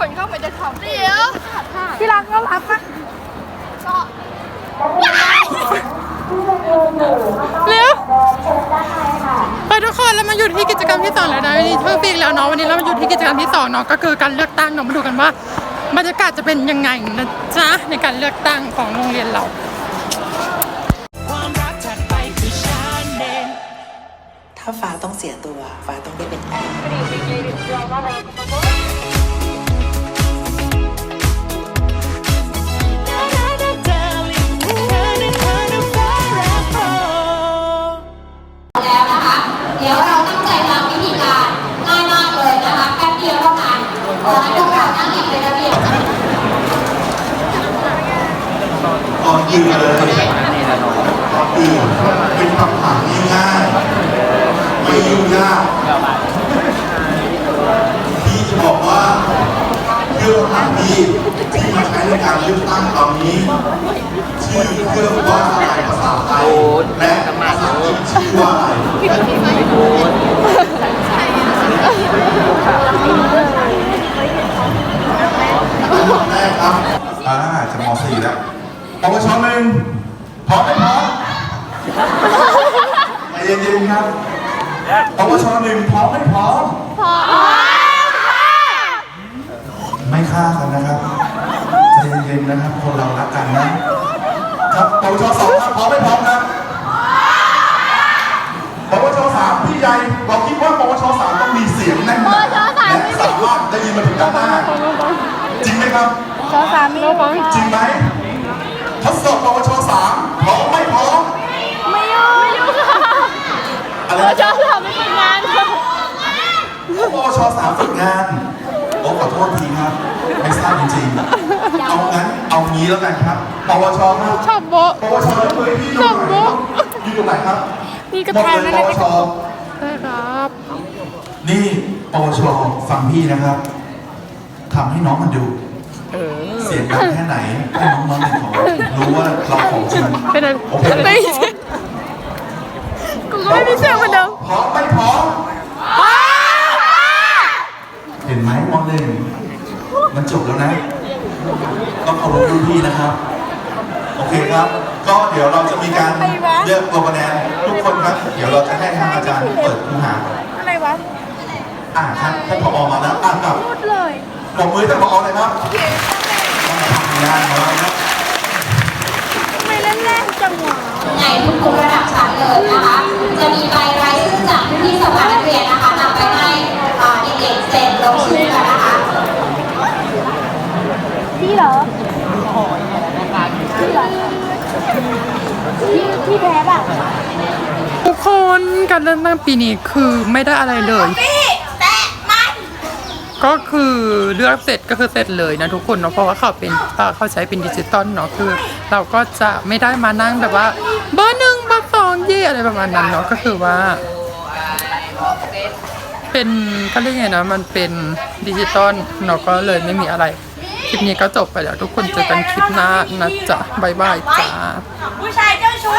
คนเข้าไปจะทำเดี๋ยวที่รักก็รักปะเร็วไปทุกคนเรามาอยู่ที่กิจกรรมที่สองแล้วนะวันนี้เพิ่งปีกแล้วเนาะวันนี้เรามาอยู่ที่กิจกรรมที่สองเนาะก็คือการเลือกตั้งเนาะมาดูกันว่าบรรยากาศจะเป็นยังไงนะจ๊ะในการเลือกตั้งของโรงเรียนเราความรักถัดไปคือฉันเองถ้าฟ้าต้องเสียตัวฟ้าต้องได้เป็นแอร์ กเรานั่งอย่างเป็นอื่นเลยก่อนอื่นเป็นคำถามง่ายๆไม่ยุ่งยากพี่จะบอกว่าเครื่องคำถามที่ที่มาใช้ในการเลือกตั้งตอนนี้ชื่อเครื่องว่าอะไรภาษาไทยและภาษาอังกฤษชื่อว่าอะไรอันดับแรกครับอ่าจะม .4 แล้วปวชหนึ่งพร้อมไหมพร้อม ใจเย็นๆครับปวชหนึ่งพร้อมไหมพร้อมพร้อมไม่ฆ่ากันนะครับใจเย็นๆนะครับ คนเรารักกันนะ ครับปวชสองครับพร้อมไหมพร้อมครับปวชสามพี่ใหญ่เราคิดว่าปวชสามต้องมีเสียงแน่นหนาและสามารถได้ยินมาถึงด้านหน้า จริงไหมครับจอสามีจริงไหมทดสอบปวชสามพร้อมไม่พร้อม ไม่ยุ่งไม่ยุ่งค่ะ อะไรจอนะสามไม่เป็นงานค่ะปวชสามฝึกงานโอ้ขอโทษทีครับ ไม่ทราบจริงๆเอางั้นเอางี้แล้วกันครับปวชครับชอบโบะ ปวชยกมือให้พี่ดูหน่อยครับอยู่ตรงไหนครับนี่ก็หมดทานเลนั่ยนปแหละวชได้ครับ นี่ปวชฟังพี่นะครับทำให้น้องมันดู เสียงดังแค่ไหนให้น้องน้องๆเขารู้ว่าเราของจริงเป็นอะไร โอเคไม่ใช่กูก็ไม่มีเสียงเหมือนเดิม พร้อมไม่พร้อม เห็นไหมมองหนึ่งมันจบแล้วนะ ต้องเคารพรุ่นพี่นะครับ โอเคครับ ก็เดี๋ยวเราจะมีการเลือกตัวคะแนนทุกคนครับ เดี๋ยวเราจะให้ทางอาจารย์เปิดคูหา อะไรวะ อ่าท่านท่านผอมาแล้วอ่านกับพูดเลยปรบมือท่านผอเลยครับงานของเราครับไม่เล่นแรงจังหวะในทุกๆระดับชั้นเลยนะคะ พี่พี่แพ้ป่ะทุกคนการเลือกตั้งปีนี้คือไม่ได้อะไรเลยก็คือเลือกเสร็จก็คือเสร็จเลยนะทุกคนเนาะเพราะว่าเขาเป็นเอ่อเขาใช้เป็นดิจิตอลเนาะคือ เราก็จะไม่ได้มานั่งแบบว่าเบอร์หนึ่งเบอร์สองเย่อะไรประมาณนั้นเนาะก็คือว่า เป็นเขาเรียกไงนะมันเป็นดิจิตอลเนาะก็เลยไม่มีอะไร คลิปนี้ก็จบไปแล้วทุกคนเจอกันคลิปหน้านะจ๊ะบ๊ายบายจ้าผู้ชายเจ้าชู้